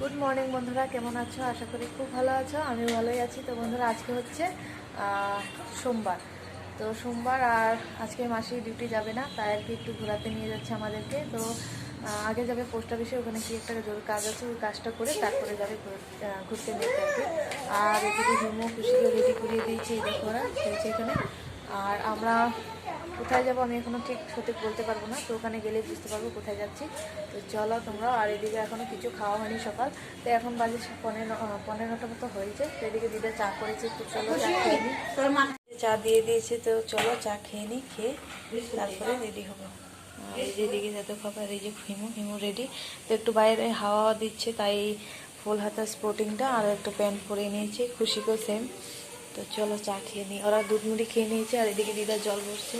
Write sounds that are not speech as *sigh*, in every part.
Good morning বন্ধুরা। কেমন আছো? আশা করি খুব ভালো আছো। আমি ভালোই আছি। তো বন্ধুরা, আজকে হচ্ছে সোমবার। তো সোমবার আর আজকে মাসি ডিউটি যাবে না, তাই আর কি একটু ঘোরাতে নিয়ে যাচ্ছে আমাদেরকে। তো আগে যাবে পোস্ট অফিসে, ওখানে কি একটা জরুরি কাজ আছে, ওই কাজটা করে তারপরে যাবে ঘুর- ঘুরতে আর কি আর এদিকে হিমো খুশিকে রেডি করিয়ে দিয়েছে এই দেখো ওরা এখানে আর আমরা কোথায় যাব আমি এখনও ঠিক সঠিক বলতে পারব না, তো ওখানে গেলেই বুঝতে পারব কোথায় যাচ্ছি। তো চলো তোমরা, আর এদিকে এখনও কিছু খাওয়া হয়নি সকাল, তো এখন বাজে পনেরো পনেরোটা মতো হয়েছে, তো এদিকে দিদা চা করেছে তো চলো চা খেয়ে নিই চা দিয়ে দিয়েছে, তো চলো চা খেয়ে নিই খেয়ে তারপরে রেডি হব। এই যে এদিকে যত খাবার এই যে হিমু হিমু রেডি তো একটু বাইরে হাওয়া দিচ্ছে, তাই ফুল হাতা স্পোর্টিংটা আর একটু প্যান্ট পরে নিয়েছে খুশিকেও সেম তো চলো চা খেয়ে নিই। ওরা দুধ মুড়ি খেয়ে নিয়েছে আর এদিকে দিদা জল বসছে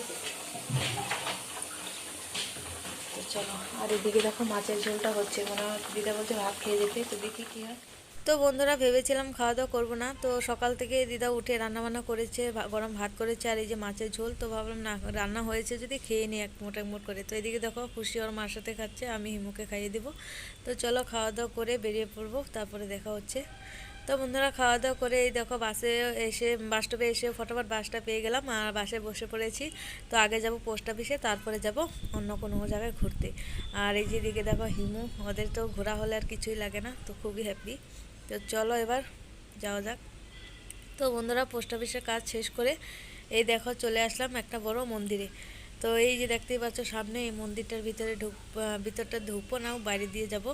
তো চলো, আর এদিকে দেখো মাছের ঝোলটা হচ্ছে। মনে হয় দিদা বলছে ভাত খেয়ে যেতে। তো দেখি কি হয়। তো বন্ধুরা, ভেবেছিলাম খাওয়া দাওয়া করব না। তো সকাল থেকে দিদা উঠে রান্না বান্না করেছে গরম ভাত করেছে আর এই যে মাছের ঝোল। তো ভাবলাম না, রান্না হয়েছে যদি খেয়ে নিই এক মোট এক মোট করে। তো এদিকে দেখো খুশি ওর মার সাথে খাচ্ছে, আমি হিমুকে খাইয়ে দেবো। তো চলো খাওয়া দাওয়া করে বেরিয়ে পড়ব, তারপরে দেখা হচ্ছে। তো বন্ধুরা খাওয়া দাওয়া করে এই দেখো বাসে এসে, বাস স্টপে এসে ফটোফট বাসটা পেয়ে গেলাম আর বাসে বসে পড়েছি। তো আগে যাব পোস্ট অফিসে তারপরে যাব অন্য কোনো জায়গায় ঘুরতে। আর এই যে দিকে দেখো হিমু, ওদের তো ঘোরা হলে আর কিছুই লাগে না, তো খুবই হ্যাপি তো চলো এবার যাওয়া যাক। তো বন্ধুরা পোস্ট অফিসের কাজ শেষ করে এই দেখো চলে আসলাম একটা বড় মন্দিরে। তো এই যে দেখতেই পাচ্ছ, সামনে এই মন্দিরটার ভিতরে ঢুক ভিতরটা ঢুকবো না বাইরে দিয়ে যাব।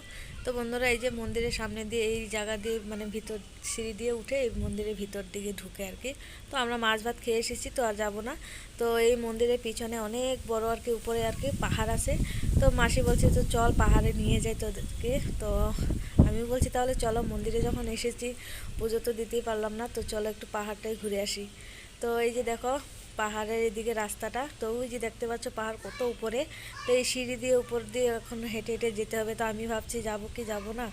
তো বন্ধুরা, এই যে মন্দিরের সামনে দিয়ে, এই জায়গা দিয়ে মানে ভিতর সিঁড়ি দিয়ে উঠে এই মন্দিরের ভিতর দিকে ঢুকে আর কি। তো আমরা মাছ ভাত খেয়ে এসেছি, তো আর যাব না। তো এই মন্দিরের পিছনে অনেক বড় আর কি, উপরে আর কি পাহাড় আছে। তো মাসি বলছে, তো চল পাহাড়ে নিয়ে যাই তোদেরকে। তো আমি বলছি, তাহলে চলো, মন্দিরে যখন এসেছি, পুজো তো দিতেই পারলাম না, তো চলো একটু পাহাড়টাই ঘুরে আসি। তো এই যে দেখো পাহাড়ের এদিকে রাস্তাটা। তো ওই যে দেখতে পাচ্ছ পাহাড় কত উপরে। তো এই সিঁড়ি দিয়ে উপর দিয়ে এখন হেঁটে হেঁটে যেতে হবে। তো আমি ভাবছি, যাব কি যাব না?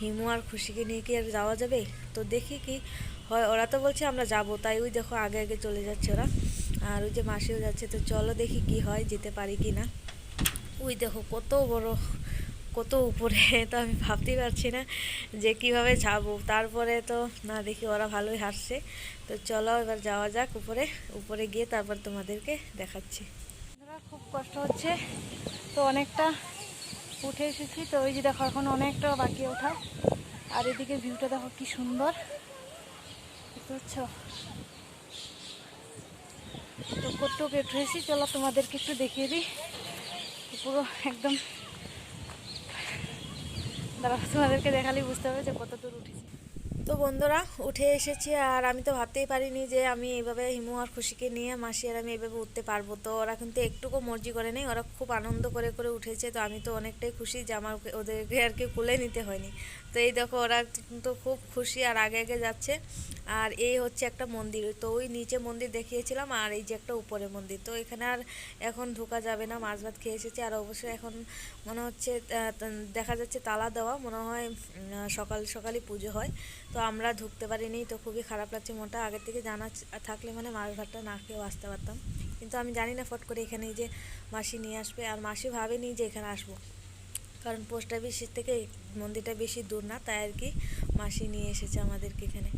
হিমু আর খুশিকে নিয়ে কি আর যাওয়া যাবে? তো দেখি কি হয়। ওরা তো বলছে আমরা যাব, তাই ওই দেখো আগে আগে চলে যাচ্ছে ওরা। আর ওই যে মাসিও যাচ্ছে, তো চলো দেখি কি হয়, যেতে পারি কি না। ওই দেখো কত বড় কত উপরে, *laughs* তো আমি ভাবতেই পারছি না যে কীভাবে যাব। তারপরে তো, না দেখি ওরা ভালোই হাসছে তো চলো এবার যাওয়া যাক উপরে উপরে গিয়ে তারপর তোমাদেরকে দেখাচ্ছি। খুব কষ্ট হচ্ছে। তো অনেকটা উঠে এসেছি। তো ওই যে দেখো, এখন অনেকটা বাকি ওঠা আর এদিকে ভিউটা দেখো, কি সুন্দর। পাচ্ছ? তো কতটুকু উঠেছি চলো তোমাদেরকে একটু দেখিয়ে দিই। পুরো একদম দাঁড়াও, তোমাদেরকে দেখালেই বুঝতে হবে যে কত দূর উঠেছি। তো বন্ধুরা, উঠে এসেছি আর আমি তো ভাবতেই পারিনি যে আমি এইভাবে হিমু আর খুশিকে নিয়ে মাসি আর আমি এইভাবে উঠতে পারব। তো ওরা কিন্তু একটুকু মর্জি করে নেই, ওরা খুব আনন্দ করে করে উঠেছে। তো আমি তো অনেকটাই খুশি যে আমার ওদেরকে আর কি কুলে নিতে হয়নি। তো এই দেখো, ওরা কিন্তু খুব খুশি আর আগে আগে যাচ্ছে। আর এই হচ্ছে একটা মন্দির। তো ওই নিচে মন্দির দেখিয়েছিলাম আর এই যে একটা উপরে মন্দির। তো এখানে আর এখন ঢোকা যাবে না, মাছ ভাত খেয়ে এসেছি। আর অবশ্যই এখন মনে হচ্ছে দেখা যাচ্ছে তালা দেওয়া, মনে হয় সকাল সকালই পুজো হয়। তো আমরা ঢুকতে পারিনি, তো খুবই খারাপ লাগছে মনটা। আগের থেকে জানা থাকলে মানে মাছ ভাতটা না খেয়েও আসতে পারতাম। কিন্তু আমি জানি না, ফট করে এখানে যে মাসি নিয়ে আসবে। আর মাসি ভাবেনি যে এখানে আসব। কারণ পোস্ট অফিসের থেকে মন্দিরটা বেশি দূর না, তাই আর কি মাসি নিয়ে এসেছে আমাদেরকে এখানে।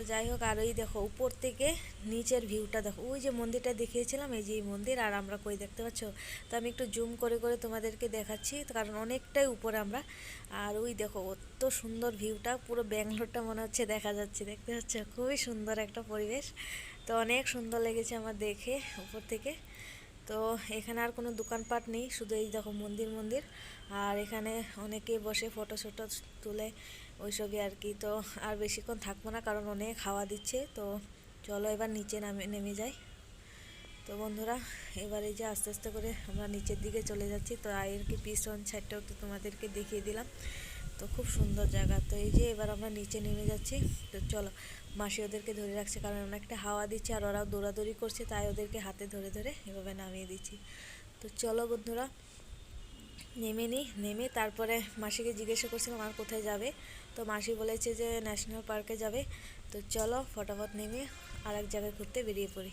তো যাই হোক, আর ওই দেখো উপর থেকে নিচের ভিউটা দেখো। ওই যে মন্দিরটা দেখিয়েছিলাম, এই যে এই মন্দির, আর আমরা কই দেখতে পাচ্ছ? তো আমি একটু জুম করে করে তোমাদেরকে দেখাচ্ছি, কারণ অনেকটাই উপরে আমরা। আর ওই দেখো, অত সুন্দর ভিউটা পুরো ব্যাঙ্গালোরটা মনে হচ্ছে দেখা যাচ্ছে, দেখতে পাচ্ছ? খুবই সুন্দর একটা পরিবেশ। তো অনেক সুন্দর লেগেছে আমার দেখে উপর থেকে। তো এখানে আর কোনো দোকানপাট নেই, শুধু এই দেখো মন্দির মন্দির। আর এখানে অনেকে বসে ফটো শটো তুলে ওইসবই আর কি। তো আর বেশিক্ষণ থাকব না, কারণ অনেক হাওয়া দিচ্ছে। তো চলো এবার নিচে নামে, নেমে যাই। তো বন্ধুরা, এবার এই যে আস্তে আস্তে করে আমরা নিচের দিকে চলে যাচ্ছি। তো আয়ের কি পিছন সাইডটাও একটু তোমাদেরকে দেখিয়ে দিলাম। তো খুব সুন্দর জায়গা। তো এই যে এবার আমরা নিচে নেমে যাচ্ছি। তো চলো, মাসি ওদেরকে ধরে রাখছে, কারণ অনেকটা হাওয়া দিচ্ছে আর ওরাও দৌড়াদৌড়ি করছে, তাই ওদেরকে হাতে ধরে ধরে এভাবে নামিয়ে দিচ্ছি। তো চলো বন্ধুরা নেমে নিই নেমে তারপরে মাসিকে জিজ্ঞাসা করছিলাম, আর কোথায় যাবে? তো মাসি বলেছে যে ন্যাশনাল পার্কে যাবে। তো চলো ফটাফট নেমে আর এক জায়গায় ঘুরতে বেরিয়ে পড়ি।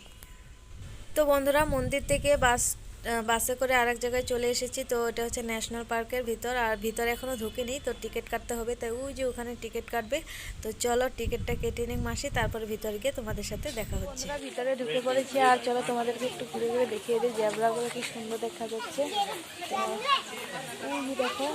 তো বন্ধুরা, মন্দির থেকে বাস বাসে করে আরেক জায়গায় চলে এসেছি, তো এটা হচ্ছে ন্যাশনাল পার্কের ভিতর, আর ভিতরে এখনও ঢুকিনি, তো টিকিট কাটতে হবে, তাই ওই যে ওখানে টিকিট কাটবে। তো চলো টিকিটটা কেটে নিক মাসি, তারপরে ভিতরে গিয়ে তোমাদের সাথে দেখা হচ্ছে। ভিতরে ঢুকে পড়েছি, আর চলো তোমাদেরকে একটু ঘুরে ঘুরে দেখিয়ে দিই, জ্যাবরাগুলো কি সুন্দর দেখা যাচ্ছে। দেখো।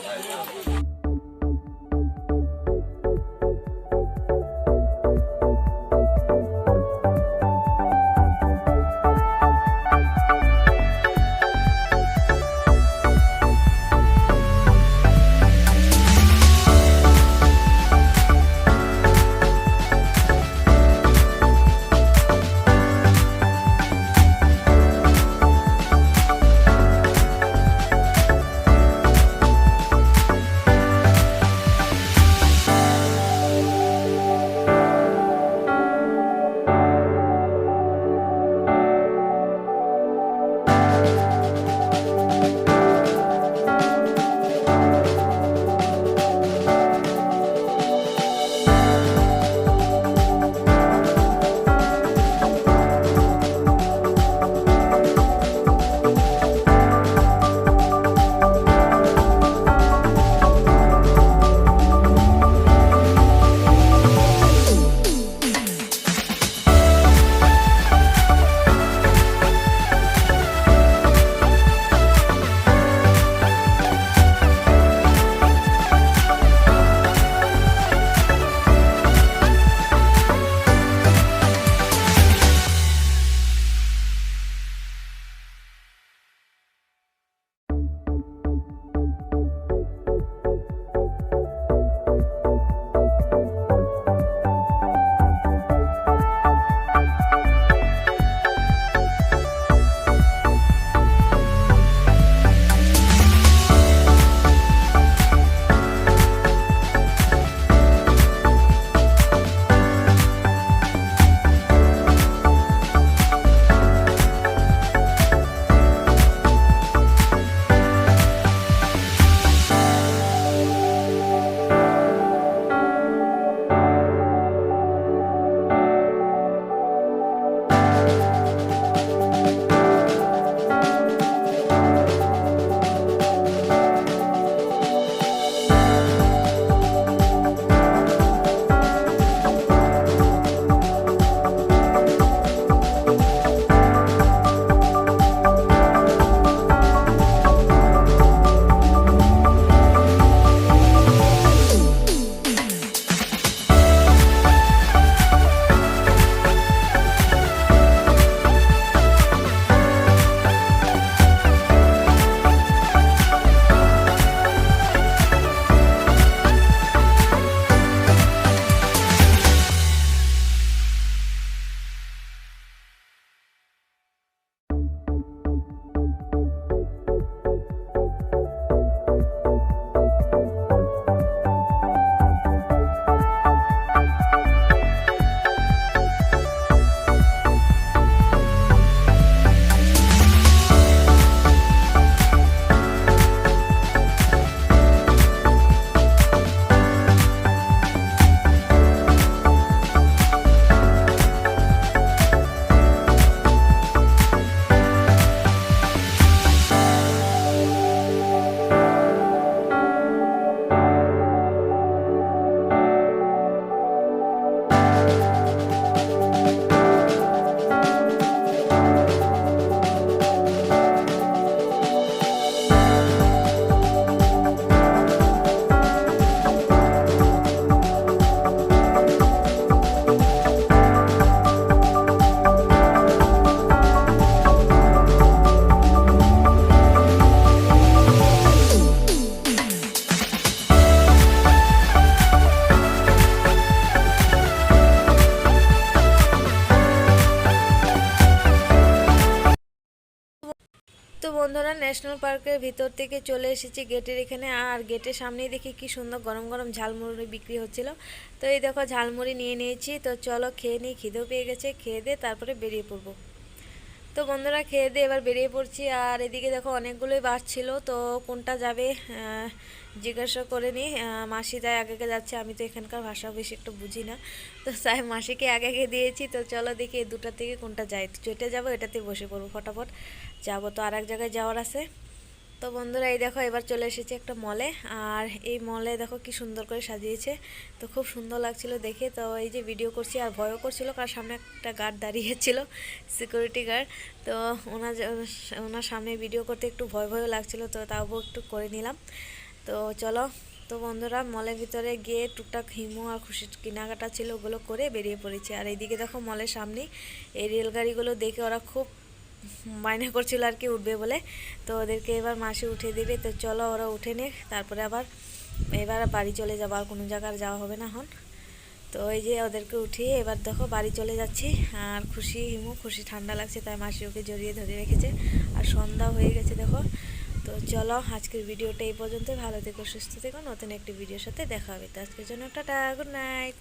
ন্যাশনাল পার্কের ভিতর থেকে চলে এসেছি গেটের এখানে। আর গেটের সামনেই দেখি কি সুন্দর গরম গরম ঝালমুড়ি বিক্রি হচ্ছিল। তো এই দেখো ঝালমুড়ি নিয়ে নিয়েছি। তো চলো খেয়ে নিই, খিদেও পেয়ে গেছে। খেয়ে দিয়ে তারপরে বেরিয়ে পড়ব। তো বন্ধুরা খেয়ে দিয়ে এবার বেরিয়ে পড়ছি, আর এদিকে দেখো অনেকগুলোই বাস ছিল, তো কোনটা যাবে জিজ্ঞাসা করে নিই মাসি তাই আগে আগে যাচ্ছে, আমি তো এখানকার ভাষা বেশি একটু বুঝি না। তো তাই মাসিকে আগে আগে দিয়েছি, তো চলো দেখি এই দুটা থেকে কোনটা যায়। তো যেটা যাব এটাতে বসে পড়ব, ফটাফট। যাব তো আর এক জায়গায় যাওয়ার আছে। তো বন্ধুরা, এই দেখো, এবার চলে এসেছে একটা মলে আর এই মলে দেখো কি সুন্দর করে সাজিয়েছে। তো খুব সুন্দর লাগছিল দেখে। তো এই যে ভিডিও করছি, আর ভয়ও করছিল, কারণ সামনে একটা গার্ড দাঁড়িয়েছিল সিকিউরিটি গার্ড তো ওনার ওনার সামনে ভিডিও করতে একটু ভয় ভয়ও লাগছিল, তো তাও একটু করে নিলাম। তো চলো, তো বন্ধুরা মলের ভিতরে গিয়ে টুকটাক হিমু আর খুশি কেনাকাটা ছিল ওগুলো করে বেরিয়ে পড়েছি। আর এইদিকে দেখো মলের সামনে এই রেলগাড়িগুলো দেখে ওরা খুব মাইনে করছিল আর কি উঠবে বলে। তো ওদেরকে এবার মাসে উঠে দেবে। তো চলো ওরা উঠে নে তারপরে আবার এবার বাড়ি চলে যাব। আর কোনো জায়গায় যাওয়া হবে না এখন। তো এই যে ওদেরকে উঠিয়ে এবার দেখো বাড়ি চলে যাচ্ছি। আর খুশি হিমু, খুশি ঠান্ডা লাগছে, তাই মাসি ওকে জড়িয়ে ধরে রেখেছে। আর সন্ধ্যা হয়ে গেছে দেখো। তো চলো আজকের ভিডিওটা এই পর্যন্ত ভালো থেকো, সুস্থ থেকো। নতুন একটি ভিডিওর সাথে দেখা হবে। তো আজকের জন্য টাটা, গুড নাইট।